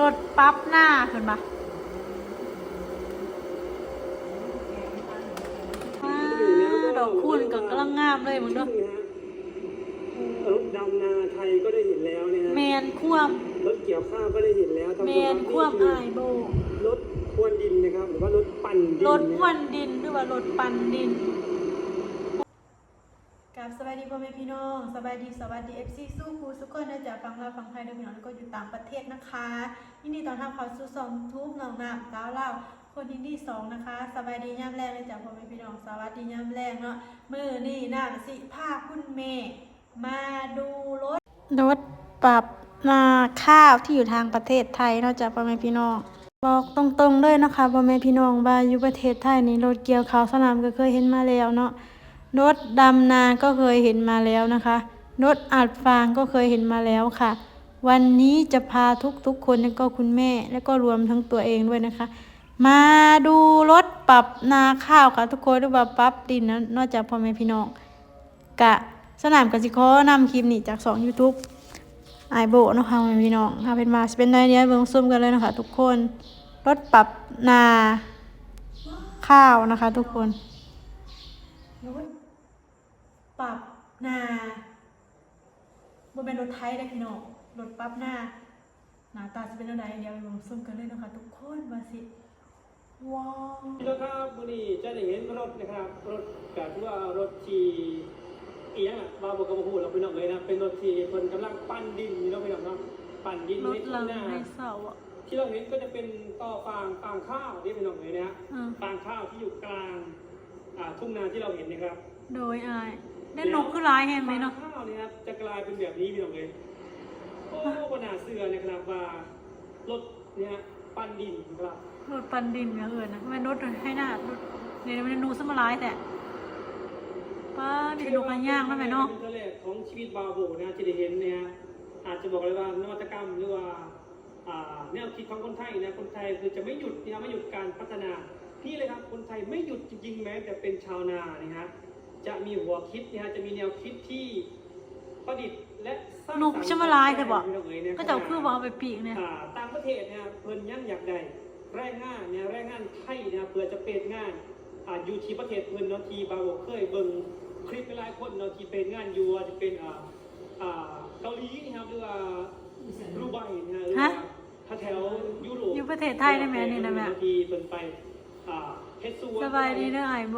รถปั๊บหน้าเห็นปะว้าวดอกคูณกับกำลังงามเลยมึงดูนี่ฮะรถดำนาไทยก็ได้เห็นแล้วเนี่ยแมฮะนคว่รถเกี่ยวข้าวก็ได้เห็นแล้วท่านำแมผู้ชนมคว่ำนี่อายโบคือรถควนดินนะครับหรือว่ารถปั่นดินรถนะวันดินหรือว่ารถปันดิน กับสบายดีพ่อแม่พี่น้องสบายดีสวัสดีเอฟซีสู้ครูสุกคนนะจ๊ะฟังเราฟังไทยด้วยพี่น้องแล้วก็อยู่ต่างประเทศนะคะยินดีตอนรับเขาสู่ซอมทูบน้องน้ำสาวเล่าคนที่ที่สองนะคะสบายดีย่ำแรงเลยจ้ะพ่อแม่พี่น้องสวัสดีย่ำแรงเนาะมือนี่นาสิภาคุณเมย์มาดูรถรถปรับนาข้าวที่อยู่ทางประเทศไทยเนาะจ๊ะพ่อแม่พี่น้องบอกตรงๆเลยนะคะพ่อแม่พี่น้องว่าอยู่ประเทศไทยนี่รถเกี่ยวข้าวสนามก็เคยเห็นมาแล้วเนาะ รถดำนาก็เคยเห็นมาแล้วนะคะรถอัดฟางก็เคยเห็นมาแล้วค่ะ วันนี้จะพาทุกๆคนแล้วก็คุณแม่ แล้วก็รวมทั้งตัวเองด้วยนะคะ มาดูรถปรับนาข้าวค่ะทุกคนหรือว่าปรับดินนะนอกจากพ่อแม่พี่น้องกะสนามกสิกรนำคลิปนี้จากสอง YouTube ไอโบนะคะพ่อแม่พี่น้องถ้าเป็นมาสเป็นไดเนี้ยเบิ่งซุ่มกันเลยนะคะ ทุกคนรถปรับนาข้าวนะคะ ทุกคน รถปรับนาบนเป็นรถไทยได้พี่น้องรถปรับนาหน้าตาจะเป็นอะไรเดี๋ยวไปเบิ่งซุ่มกันเลยนะคะทุกคนมาสิว้าวพี่น้องครับวันนี้จะได้เห็นรถนะครับ รถกะที่ว่ารถที่อีหยังอะว่าบอกกับพูดเราพี่น้องเลยนะเป็นรถที่คนกำลังปั้นดินนี่เนาะพี่น้องเนาะปั่นดินรถในทุ่เรางนาในเสาอะที่เราเห็นก็จะเป็นต่อฟางฟางข้าวที่พี่น้องเลยนะฮะอืมฟางข้าวที่อยู่กลาง อ่าทุ่งนาที่เราเห็นนะครับโดยอายได้นกคือร้ายแฮงไหมเนาะฟางข้าวเนี่ยครับจะกลายเป็นแบบนี้พี่น้องเลยโอ้บนาเสือนะครับว่ารถเนี่ยฮะปั้นดินนะครับรถปันดินเนี่ยเอิญนะทำไมรถให้หน้ารถเนี่ยมันนูสมาร้ายแต่ป้ามีนกอันย่างแล้วไหมเนาะป็ตัวแรกของชีวิตบาโบนะที่ได้เห็นเนี่ยฮะอาจจะบอกเลยว่านวัตกรรมหรือว่าอ่าแนวคิดของคนไทยนะคนไทยคือจะไม่หยุดนะครับไม่หยุดการพัฒนา นี่เลยครับคนไทยไม่หยุดจริงๆแม้แต่เป็นชาวนานะฮะจะมีหัวคิดนะฮะจะมีแนวคิดที่ประดิษฐ์และสร้างนกสรรค์ชมาร้ายแต่บอกให้เราเลยเนี่ยก็จะเอาคือว่าเอาไปปีกเนี่ย อ่าต่างประเทศเนี่ยเพิ่นยังอยากได้แรงงานเนี่ยแรงงานไทยเนี่ยเพื่อจะเป็นงานอ่าอยู่ที่ประเทศเพิ่นเนาะที่บาวเคยเบิ่งคลิปหลายคนเนาะที่เป็นงานอยู่ว่าจะเป็นอ่าอ่าเกาหลีนะครับหรือว่าดูไบนะฮะหรือว่าถ้าแถวยุโรป อยู่ประเทศไทยได้ไหมอันนี่นะแม่ ที่เพิ่นไป อ่าเฮ็ดสวนสบายดีเด้อไอโบ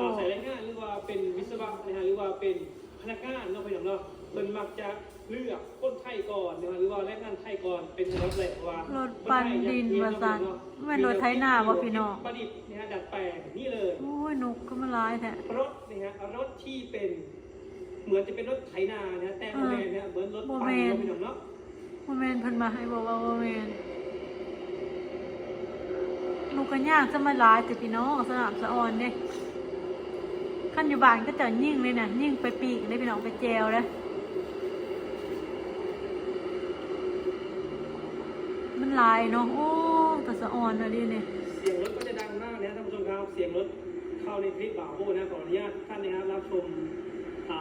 อ่าใส่แรงงานหรือว่าเป็นวิศวะนะฮะหรือว่าเป็นพนักงานเนาะพี่น้องเนาะเพิ่นมักจะเลือกคนไทยก่อนนะฮะหรือว่าแรงงานไทยก่อนเป็นรถแหละว่ารถปันดินว่าซั่นแม่นรถไถนาบ่พี่น้อง ประดิษฐ์นะฮะดัดแปลงนี่เลย โอ้ยนกก็มาร้ายแท้ รถนะฮะรถที่เป็นเหมือนจะเป็นรถไถนานะฮะแต่โมเมนนะฮะเหมือนรถปั่นเนาะพี่น้องเนาะ โมเมนเพิ่นมาให้บอกว่าโมเมน นกกันย่างจะมาร้ายแต่พี่น้องสนามสะออนเด้ขั้นอยู่บ้านก็จะยิ่งเลยนะยิ่งไปปีกเลยพี่น้องไปแจวเลยมันลายเนาะโอ้แต่สะออนอะดิเนี่ยเสียงรถก็จะดังมากนะท่านผู้ชมครับเสียงรถเข้าในคลิปบ่าวโบนะขออนุญาตท่านนะครับรับชมอ่า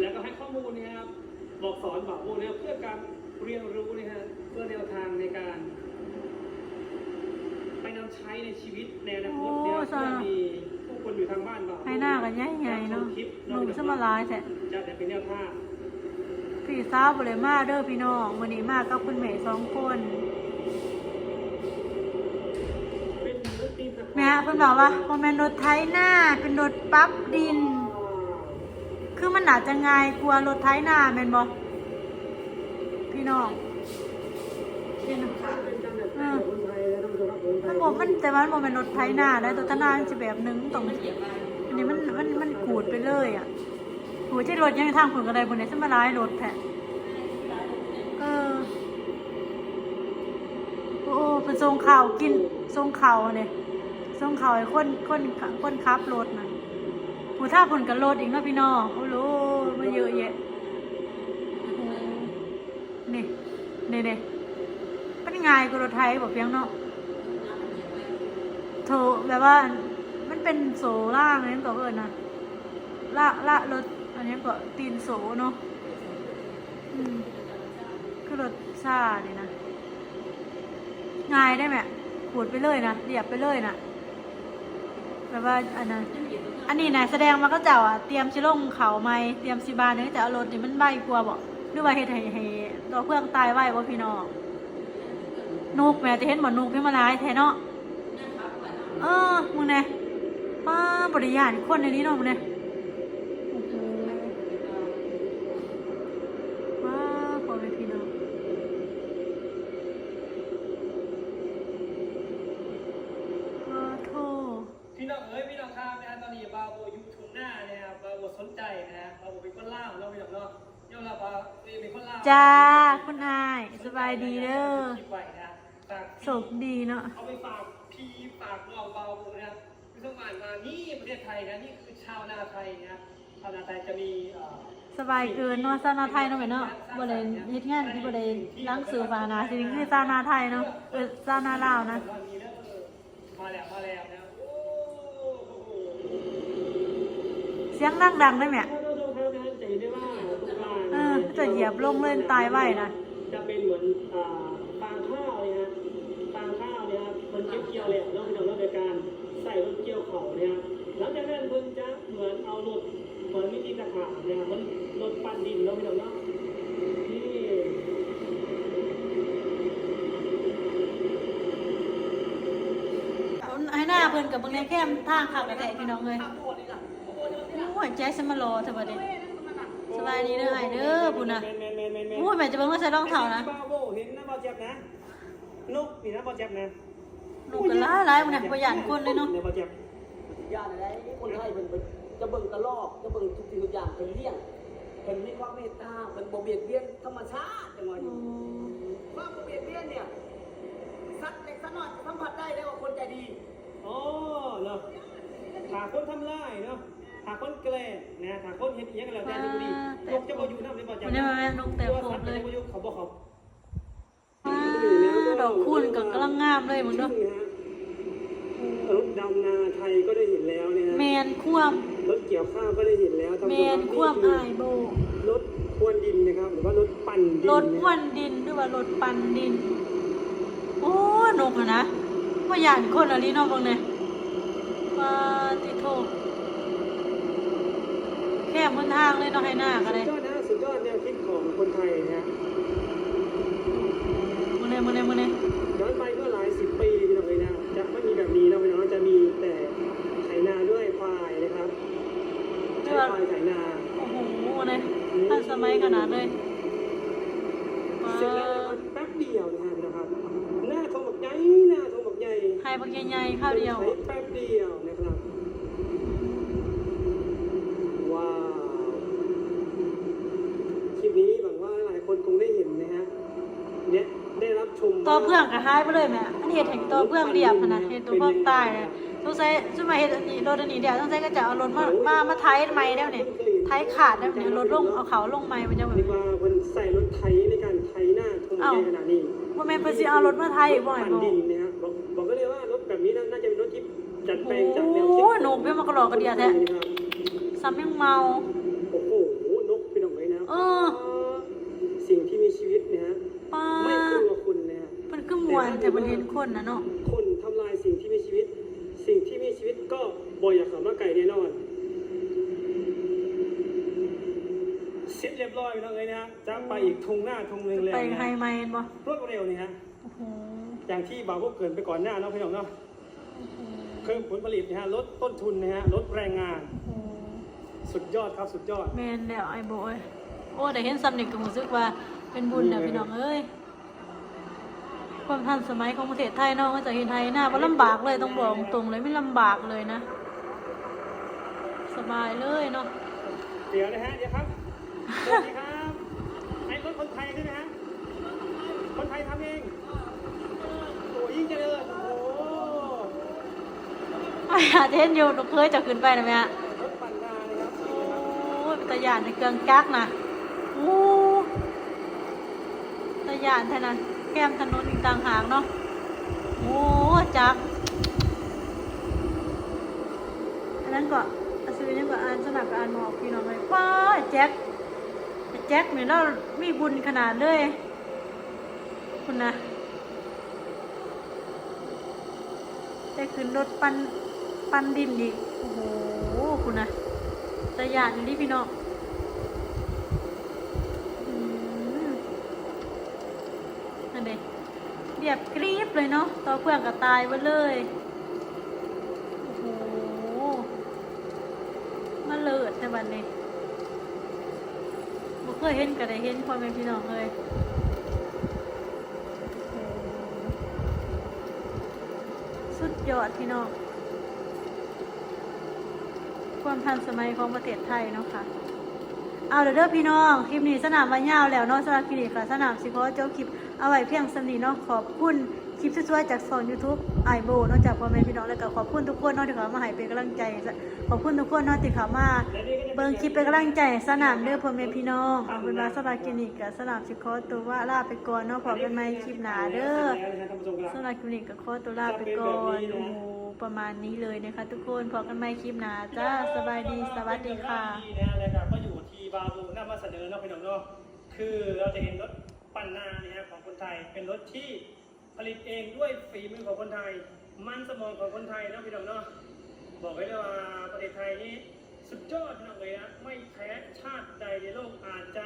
แล้วก็ให้ข้อมูลนะครับบอกสอนบ่าวโบนะเพื่อการเรียนรู้นะฮะเพื่อแนวทางในการ ใช้ในชีวิตในอนาคตเนี่ยเพื่อมีผู้คนอยู่ทางบ้านบ่าวโบให้หน้ากันใหญ่ๆเนาะรับชมคลิปนกจะมาร้ายแท้จะแต่เป็นแนวทางพี่สาวบ่เลยมาเด้อพี่น้องวันนี้มากับคุณแม่สองคนเป็นรถตีนสะพานแม่เพิ่นบอกว่าบ่แม่นรถไถหน้าเป็นรถปรั๊บดิน คือมันอาจจะง่ายกว่ารถไถนาแม่นบ่พี่น้องพี่น้องเป็นการดัดแปลงของคนไทยนะ มันไทมันยบ่มันแต่ว่ามันบ่แม่นรถไถนาได้ตัวไถนามันสิแบบหนึงตรงอันนี้มันมันมันขูดไปเลยอะโหที่รถยังทางผลก็ได้บ่เนี่ยสิมาร้ายรถแท้เออโอ้เพิ่นส่งข่าวกินส่งข่าวเนี่ยส่งข่าวให้คนคนคนขับรถน่ะหูท่าผลกับรถอีกนะพี่น้องโอ้โหมันเยอะแยะนี่นี่นี่เป็นไงกว่ารถไทยบอกเพียงเนาะ โถแบบว่า มันเป็นโซล่างนี่ก็เอิญนะละละรถอันนี้ก็ตีนโซเนาะอืมคือรถซานี่นะง่ายได้ไหมขูดไปเลยนะเรียบไปเลยนะแบบว่าอันนั้นอันนี้นะแสดงมาก็เจ้าอะเตรียมชิลงเขาไหมเตรียมสิบานเนื้อจะเอารถนี่มันใบกลัวบอกหรือว่าเฮ็ดให้ให้ตัวเพื่องตายไว้ว่าพี่น้องนุกแม่จะเห็นเหมือนนุกที่มาร้ายแทเนาะ เออมึงเนี่ยป้าบริยานคนในนี้เนาะมึงเนี่ยโอ้โหว้าพอไปพี่น้องขอโทษพี่น้องเอ้ยพี่น้องครับนะฮะตอนนี้บาโบอยู่ทุ่งหน้าเนี่ยครับบาโบสนใจนะฮะบาโบเป็นคนล่าวเราะพี่น้องเนาะยอมรับบาโบเป็นคนล่าวจ้าคุณนายสบายดีเด้อคิดไว้นะฝากโชคดีเนาะ เอาไปฝาก พี่ฝากน้องเบานะครับพี่ต้องอ่านมานี่ประเทศไทยนะนี่คือชาวนาไทยนะชาวนาไทยจะมีเอ่อสบายเกินเนาะซาวนาไทยเนาะแม่เนาะบ่ได้เฮ็ดงานที่บ่ได้ล้างสื่อฟานาสินี่คือซาวนาไทยเนาะเออซาวนาลาวนะมีแล้วเออมาแล้วมาแล้วนะโอ้โหเสียงดังๆได้ไหมท่านผู้ชมครับนะฮะจะเห็นได้ว่าทุกบ้านเออจะเหยียบลงเลยตายไว้นะจะเป็นเหมือนอ่าฟางข้าวเลยฮะฟางข้าวเนี่ยครับมัน เก็บเกี่ยวแล้วแล้วพี่น้องเราโดยการใส่รถเกี่ยวเขาเนี่ยครับหลังจากนั้นเพิ่นจะเหมือนเอารถเหมือนวิธีตะขาบเนี่ยครับมันรถปั่นดินแล้วพี่น้องเนาะนี่เอาให้หน้าเพิ่นกับเบิ่งในแคมทางขับแต่พี่น้องเอ้ยโอ้ยใจฉันมารอเถอะบัดนี้สบายดีเด้อไอ้เด้อพุ่นน่ะแมนแมนแมนแมนแมนโอ้ยแม่จะเบิ่งว่าใส่รองเท้านะบาโบเห็นนะบอเจ็บนะนกนี่นะบอเจ็บนะ ลูกก็หลายหลายพุ่นน่ะบ่ย่านคนเลยเนาะ เนี่ยบอเจ็บย่านอะไรคนไทยเป็นเป็นจะเบิ่งกระลอกจะเบิ่งทุกสิ่งทุกอย่างเป็นเลี้ยงเป็นมีความเมตตาเป็นบ่เบียดเบียนธรรมชาติจังหวะโอ้นี้ความบ่เบียดเบียนเนี่ยสัตว์เล็กสัตว์น้อยจะสัมผัสได้ได้ว่าคนใจดีอ๋อเนาะหาคนทำร้ายเนาะหาคนแกล้งนะหาคนเห็นอหยังกันแล้วแต่ที่บ่ดีนกจะบ่อยู่นำได้บอเจ็บวันนี้มาแม่นกแต่ตัวโผสัตว์เลจะยบ่อยู่เขาบ่เขาว้า ดอกคูณก็กำลังงามเลยมึงเด้อรถดำนาไทยก็ได้เห็นแล้วเนี่ยแมนควมรถเกี่ยวข้าวก็ได้เห็นแล้วแมนควมอายโบรถควนดินนะครับหรือว่ารถปั่นดินรถพ่วนดินหรือว่ารถปั่นดิน โอ้นกอะนะว่าหยานคนอะไรเนาะเบางเนี่ยปาติโทแค่บนทางเลยเนาะให้หน้าก็สุดได้ยอดนะสุดยอดแนวคิดของคนไทยนะ มึงเนี่ยมึงเนี่ยมึงเนี่ยย้อนไปเมื่อหลายสิบปีพี่น้องเลยนะจะไม่มีแบบนี้นะพี่น้องจะมีแต่ไถนาด้วยควายนะครับใช้ควายไถนาโอ้โหเนี่ยทันสมัยขนาดเลยว้าเสร็จแล้วนะครับแป๊บเดียวนะฮะพี่น้องครับหน้าทองบักใหญ่หน้าทองบักใหญ่ให้บักใหญ่ๆข้าวเดียวใช้แป๊บเดียวนะครับ ว้าวคลิปนี้หวังว่าหลายคนคงได้เห็นนะฮะเนี่ยได้ รับชมตัวเพื่องก็หายไปเลยแม่อันนี้เห็นเห็นตัวเพื่องเรียบขนาดเห็นตัวเพื่องตายเลยต้องใช้สมัยเห็นอันนี้รถอันนี้เดี๋ยวต้องใช้ก็จะเอารถมามามาไทยไม้ได้เนี่ยไทยขาดได้เนี่ยรถลงเอาเขาลงไม้มันจะแบบเรียกว่ามันใส่รถไถในการไถหน้าทงใหญ่ขนาดนี้ว่าแม่นเพิ่นสิเอารถมาไทยบ่อยปั่นบ่ดินนะฮะบอกบอกก็เลยว่ารถแบบนี้น่าจะเป็นรถที่จัดแปลงจากแนวโอ้คิดโหนกเพิ่นมากระหลอกกระเดียแท้นะครับซ้ำยังเมาโอ้โหนกเป็นของเลยนะเออสิ่งที่มีชีวิตนะฮะป้าไม่ คือม่วนแต่เพิ่นเห็นคนน่ะเนาะคนทำลายสิ่งที่มีชีวิต สิ่งที่มีชีวิตก็บ่อยากเข้ามาไก่แน่นอนเสร็จเรียบร้อยไปแล้วเลยนะฮะจะไปอีกทงหน้าทงหนึ่งแล้วไปนะไฮไมนบ่รวดเร็วนี่ฮะโอ้โหอย่างที่บ่าวก็เกินไปก่อนหน้าเนาะพี่น้องเนาะเพิ่มผลผลิตนะฮะลดต้นทุนนะฮะลดแรงงานโอ้โหสุดยอดครับสุดยอด แม่นแล้วไอ้บ่เอ้ยโอ้ได้เห็นซ้ำนี่ก็รู้สึกว่าเป็นบุญน่ะพี่น้องเอ้ย ความทันสมัยของประเทศไทยเนาะมันจะเห็นไทยหน้าบ่ลำบากเลยต้องบอกตรงๆเลยไม่ลำบากเลยนะ สบายเลยเนาะเดี๋ยวนะฮะเดี๋ยวครับสวัสดีครับไอ้รถคนไทยใช่ไหมฮะคนไทยทำเองโอ้ยิ่งเจริญโอ้อาจจะเห็นอยู่หนูเคยจะขึ้นไปนะแม่รถปั่นนาเลยครับโอ้ยตะยานในเกลืองกักนะโอ้ตะยานแท่นั้น แก้มถนนอีกต่างหากเนาะโอ้จักอันนั้นก็อาซื้อยังก็อ่านสนับก็อ่านหมอกพี่น้องเลยป้าแจ็คแจ็คเนี่ยเรามีบุญขนาดเลยคุณนะได้ขึ้นรถปันปันดินอีกโอ้โหคุณนะตะยานอยู่นี่พี่น้องอืมอันนี้ เรียบกรีบเลยเนาะต่อเพื่อนก็ตายไปเลย โอ้โห มาเลิศในวันนี้บ่เคยเห็นก็ได้เห็นพ่อแม่พี่น้องเลยสุดยอดพี่น้อง ความทันสมัยของประเทศไทยเนาะค่ะ เอาเด้อเด้อพี่น้อง คลิปนี้สนามวันยาวแล้วเนาะสำหรับคลิปนี้ค่ะสนามสิขอเจ้าคลิปเอาไว้เพียงสำนีเนาะขอบคุณคลิปสวยๆจากช่อง YouTube ไอโบนาะจากพ่อแม่พี่น้องแล้วก็ขอบคุณทุกคนเนาะที่เขามาให้เป็นกำลังใจขอบคุณทุกคนเนาะที่เขามาเบิ่งคลิปเป็นกำลังใจสนามเด้อพ่อแม่พี่น้องเอาเป็นว่าสำหรับคลิปนี้ก็สนามสิขอตัวว่าลาไปก่อนเนาะพบกันใหม่คลิปหน้าเด้อแล้วนะครับท่านผู้ชมคสำหรับคลิปนี้ก็ขอตัวลาไปก่อนโอ้ประมาณนี้เลยนะคะ ทุกคนพบกันใหม่คลิปหน้าจ้าสบายดีสวัสดีค่ะ บาบูน่าบูนำมาเสนอเนาะพี่น้องเนาะคือเราจะเห็นรถปั่นนาเนี่ยของคนไทย เป็นรถที่ผลิตเองด้วยฝีมือของคนไทย มันสมองของคนไทยนะพี่น้องเนาะบอกไว้เลยว่าประเทศไทยนี้สุดยอดนะเลยนะไม่แพ้ชาติใดในโลกอาจจะ